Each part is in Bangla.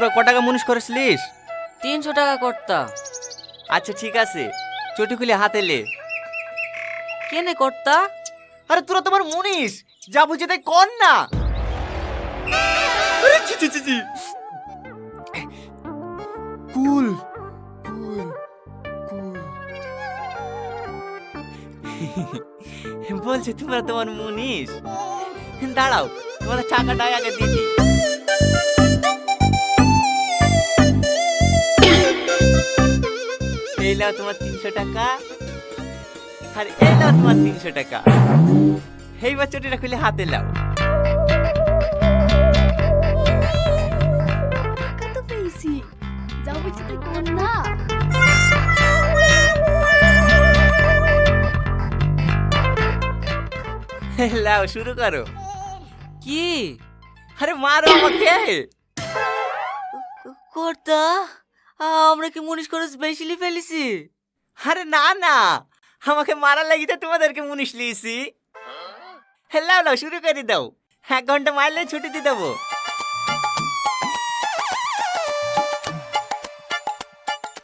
তোরা ক টাকা মুনিশ করেছিলিস? তিনশো টাকা কর্তা। আচ্ছা ঠিক আছে। চটি খুলে হাতে লে কেনে কর্তা? আরে তোরা তোমার মুনিশ। যা বুঝে তাই কর না। আরে ছি, ছি, ছি, ছি। কুল কুল কুল। বলছে তোমরা তোমার মুনিশ। দাঁড়াও তোমাদের টাকাটা আগে দিয়ে দিই। এই নাও তোমার তিনশো টাকা। আর এই নাও তোমার তিনশো টাকা। এইবার চটিটা খুলে হাতে লাও টাকা তো পেয়েছি? যা বলছি তুই কর না লাও শুরু করো। কি? আরে মারো আমাকে। কর্তা? আমরা কি মুনিশ করে স্পেশালি ফেলেছি? আরে না না। আমাকে মারার লাগিতে তোমাদেরকে মুনিশ লিয়েছি লাও লাও শুরু করে দাও। এক ঘণ্টা মারলে ছুটি দিয়ে দেবো।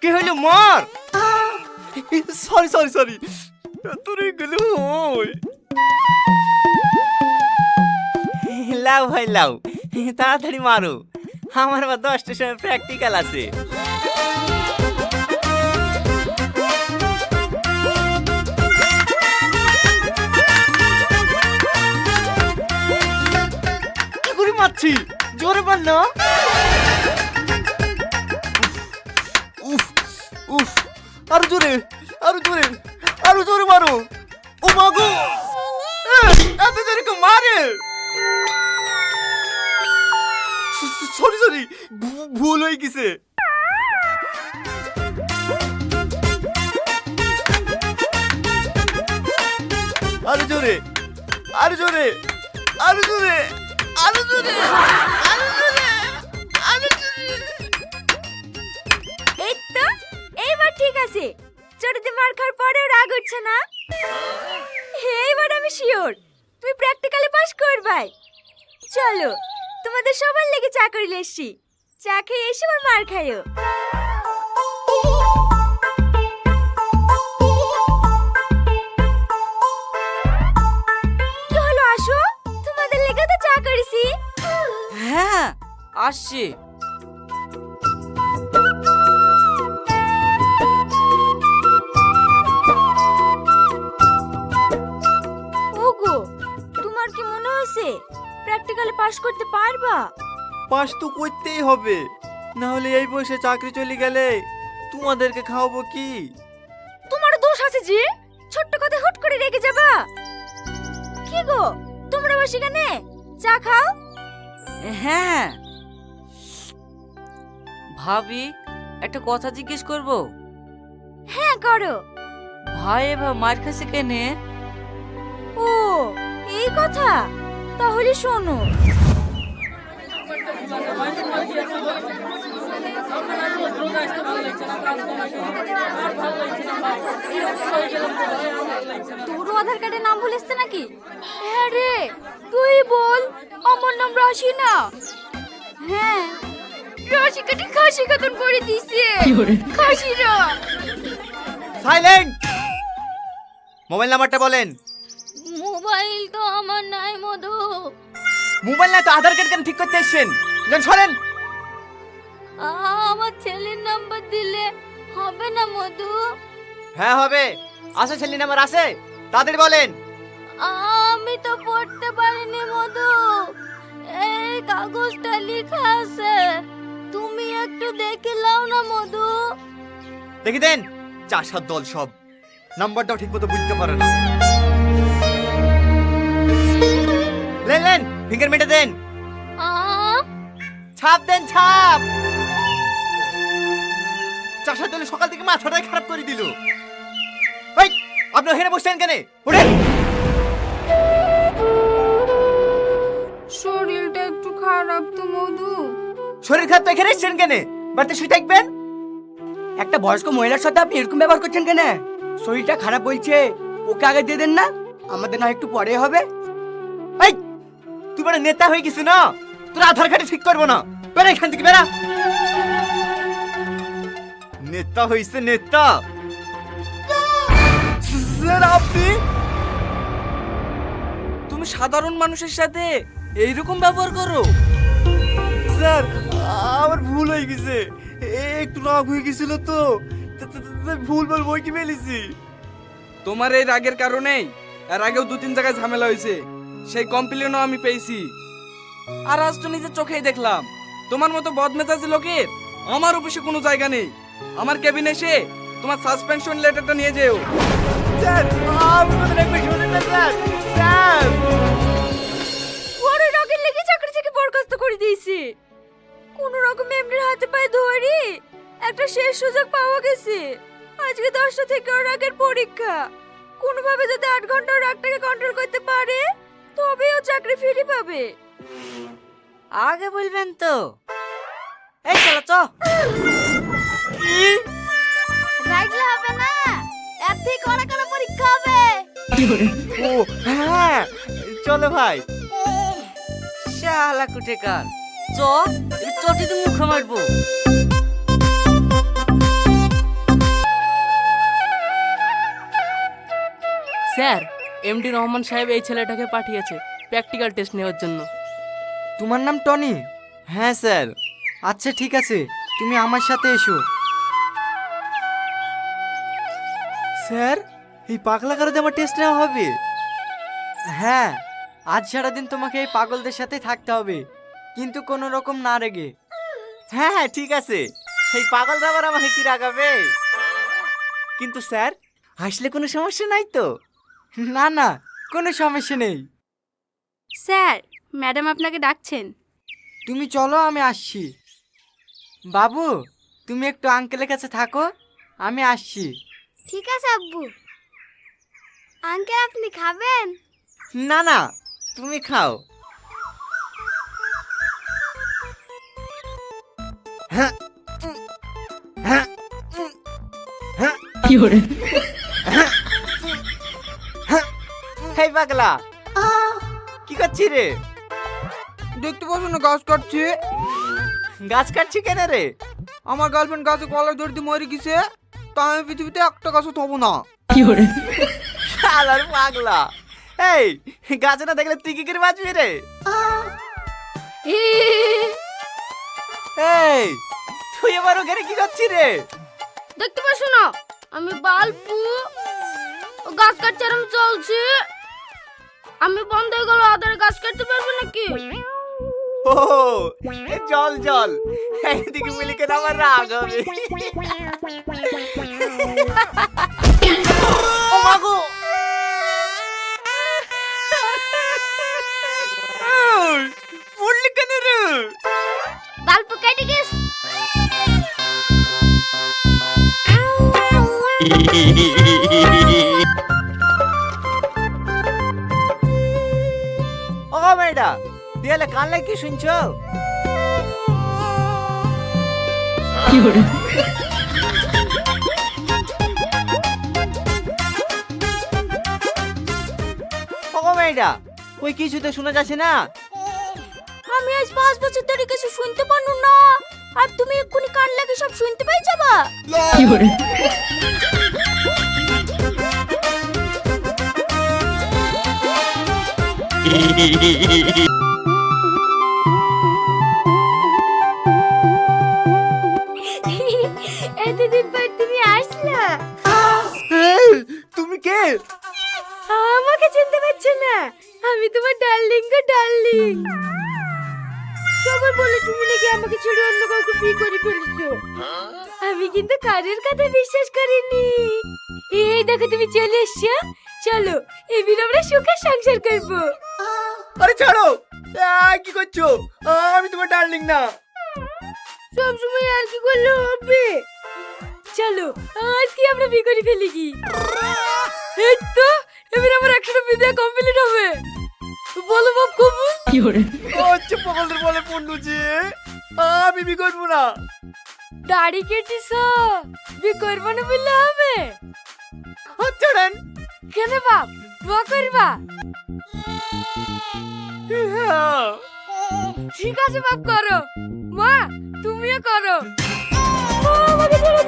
কি হইল মর? সরি সরি সরি তোর গেল লাও ভাই লাও। তাড়াতাড়ি মারো। আমার আবার দশটার সময় প্র্যাকটিক্যাল আছে। করে জোরে মার না। উফ উফ আরও জোরে আরও জোরে আরও জোরে মারো। ও মাগো এত জোরে কেউ মারে? সরি সরি ভুল হয়ে গেছে। আরও জোরে আরও জোরে আরও জোরে। এই তো এইবার ঠিক আছে। চড়িতে মার খাওয়ার পরেও রাগ উঠছে না। এইবার আমি শিওর তুমি প্র্যাকটিক্যালে পাস করবাই। চলো, তোমাদের সবার লেগে চা করিলে এসছি। চা খেয়ে এসে আমার মার খাইও। হ্যাঁ। আসছি। ওগো তোমার কি মনে হয়েছে? প্র্যাকটিক্যালে পাস করতে পারবা? পাস তো করতেই হবে। না হলে এই বয়সে চাকরি চলে গেলে তোমাদেরকে খাওয়াবো কি? তোমার দোষ আছে যে? ছোট্ট কথা হুট করে রেগে যাবা। কি গো তোমরা বসে কেনে চা খাও? হ্যাঁ। ভাবি একটা কথা জিজ্ঞেস করব? হ্যাঁ করো। ভাই এবার মার কাছে কেনে? ও এই কথা? তাহলে শোনো। তোরও আধার কার্ডে নাম ভুল এসছে নাকি? হ্যাঁ রে। তুই বল আমার নাম রাশি না হ্যাঁ। রাশি কাটি খাসি খাতন করে দিছে। খাসিরা। সাইলেন্ট! মোবাইল নাম্বারটা বলেন। মোবাইল তো আমার নাই মধু। মোবাইল না তো আধার কার্ড কেন ঠিক করতে এসছেন? যান সরেন। আমার ছেলের নাম্বার দিলে হবে না মধু। হ্যাঁ হবে। আছে ছেলে নাম্বার আছে। তাদের বলেন। আমি তো পড়তে পারিনি মধু। এই কাগজটা লেখা আছে। তুমি একটু দেখে লাও না মধু। দেখি দেন চাষার দল সব। নাম্বারটাও ঠিক মতো বুঝতে পারে না। লেন লেন ফিঙ্গারপ্রিন্টে দেন। আ? ছাপ দেন ছাপ। চাষার দলে সকাল থেকে মাথাটাই খারাপ করে দিল। আপনি ওখানে বসছেন কেন? উঠেন। খারাপ তো মধু। শরীর খারাপ তো এখানে এসছেন কেন? বাড়িতে শুয়ে থাকবেন? একটা বয়স্ক মহিলার সাথে আপনি এরকম ব্যবহার করছেন কেন? শরীরটা খারাপ বলছে ওকে আগে দিয়ে দেন না আমাদের না একটু পরে হবে। এই তুই বড় নেতা হয়ে গেছিস না? তোর আধার কার্ডে ঠিক করব না। বেড়া এখান থেকে বেড়া নেতা হইছে নেতা। আপনি? তুমি সাধারণ মানুষের সাথে এইরকম ব্যবহার করো। স্যার আমার ভুল হয়ে গেছে। একটু রাগ হয়ে গেছিল তো। ভুল বল বই কি ফেলেছি? তোমার এই রাগের কারণেই এর আগেও দু তিন জায়গায় ঝামেলা হয়েছে। সেই কমপ্লেনও আমি পেয়েছি। আর আজ তো নিজের চোখেই দেখলাম। তোমার মতো বদমেজাজি লোকের আমার অফিসে কোনো জায়গা নেই। আমার কেবিনে এসে তোমার সাসপেনশন লেটারটা নিয়ে যেও। স্যার আমি স্যার স্যার! করে দিয়েছি। কোন রকম এমনির হাতে পায়ে ধরি একটা শেষ সুযোগ পাওয়া গেছে। আজকে দশটা থেকে ওর আগের পরীক্ষা। কোনোভাবে যদি আট ঘণ্টা ওর রাগটাকে কন্ট্রোল করতে পারে তবে ও চাকরি ফিরে পাবে। আগে বলবেন তো। এই চলো চ। রাগলে হবে না? এর থেকে কড়া কড়া পরীক্ষা হবে। ও হ্যাঁ চলো ভাই। শালা কুটেকার চ এই চটিতে মুখ মারবো। স্যার এমডি রহমান সাহেব এই ছেলেটাকে পাঠিয়েছে প্র্যাকটিক্যাল টেস্ট নেওয়ার জন্য। তোমার নাম টনি? হ্যাঁ স্যার। আচ্ছা ঠিক আছে। তুমি আমার সাথে এসো। স্যার এই পাগলা কারোতে আমার টেস্ট নেওয়া হবে? হ্যাঁ আজ সারাদিন তোমাকে এই পাগলদের সাথে থাকতে হবে। কিন্তু কোনো রকম না রেগে। হ্যাঁ হ্যাঁ ঠিক আছে। সেই পাগল আবার আমাকে কি রাগাবে? কিন্তু স্যার হাসলে কোনো সমস্যা নাই তো? না না কোনো সমস্যা নেই। স্যার ম্যাডাম আপনাকে ডাকছেন। তুমি চলো আমি আসছি। বাবু তুমি একটু আঙ্কেলের কাছে থাকো আমি আসছি। ঠিক আছে আব্বু। আঙ্কেল আপনি খাবেন? না না তুমি খাও। হেই পাগলা। কি করছি রে? দেখতে পাচ্ছ না গাছ কাটছে। গাছ কাটছি কেন রে? আমার গার্লফ্রেন্ড গাছে কলার ধরতে মরে গেছে। তা আমি পৃথিবীতে একটা গাছও থবো না। কি শালার পাগলা। এই গাছে না দেখলে তুই কি করে বাঁচবি রে? এই তুই এবার ওখানে কি করছিস রে? দেখতে পাচ্ছ না আমি বালপু গাছ কাটছে আমি চলছি। আমি বন্ধ হয়ে গেল আদারে গাছ কাটতে পারবে নাকি? ও জল জল এইদিকে মিলিকে আমার রাগ হবে। ও মাগো কি শুনছো? ও মেয়েটা ওই কিছুতে শোনা যাচ্ছে না। আমি আজ পাঁচ বছর ধরে কিছু শুনতে পারনু না। আর তুমি এক্ষুনি কান লাগে সব শুনতে পাই যাবা এতদিন আমি তোমার ডার্লিং গো ডার্লিং। সবাই বলে তুমি নাকি আমাকে ছেড়ে অন্য কাউকে বিয়ে করে ফেলেছো? আমি কিন্তু কারের কথা বিশ্বাস করিনি। এই দেখো তুমি চলে এসছো। চলো এবার আমরা সুখে সংসার করব। আরে ছাড়ো! আহ, কি করছ? আহ, আমি তোমার ডার্লিং না। সব সময় আর কি করলে হবে? চলো আজকে আমরা বিয়ে করে ফেলি কি? এই তো এবার আমার একশো বিয়ে কমপ্লিট হবে। বলো বাপ কবুল আচ্ছা পাগলের বলে পড়লু যে আমি বি করব না। দাড়ি কেটেছ? বিয়ে করব না বললে হবে? আচ্ছা ডান কেন বাপ? দোয়া করবা। হ্যাঁ। ঠিক আছে বাপ করো। মা তুমিও করো। আমাকে ছেড়ে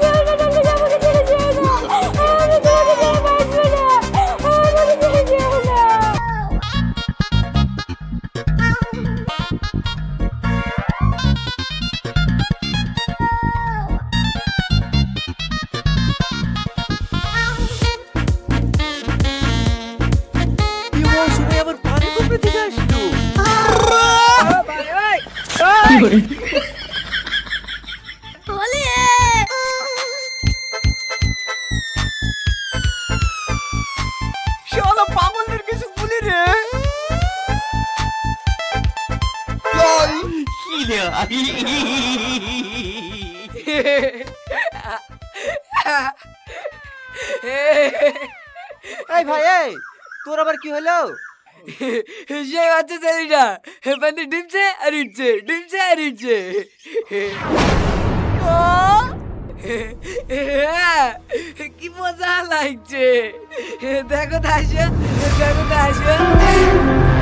এই ভাই, এই, তোর আবার কি হলো? সে বাচ্চা ছেলেটা। পানি ডিমছে আর উঠছে, ডিমছে আর উঠছে। কি মজা লাগছে। দেখো তো দেখো তো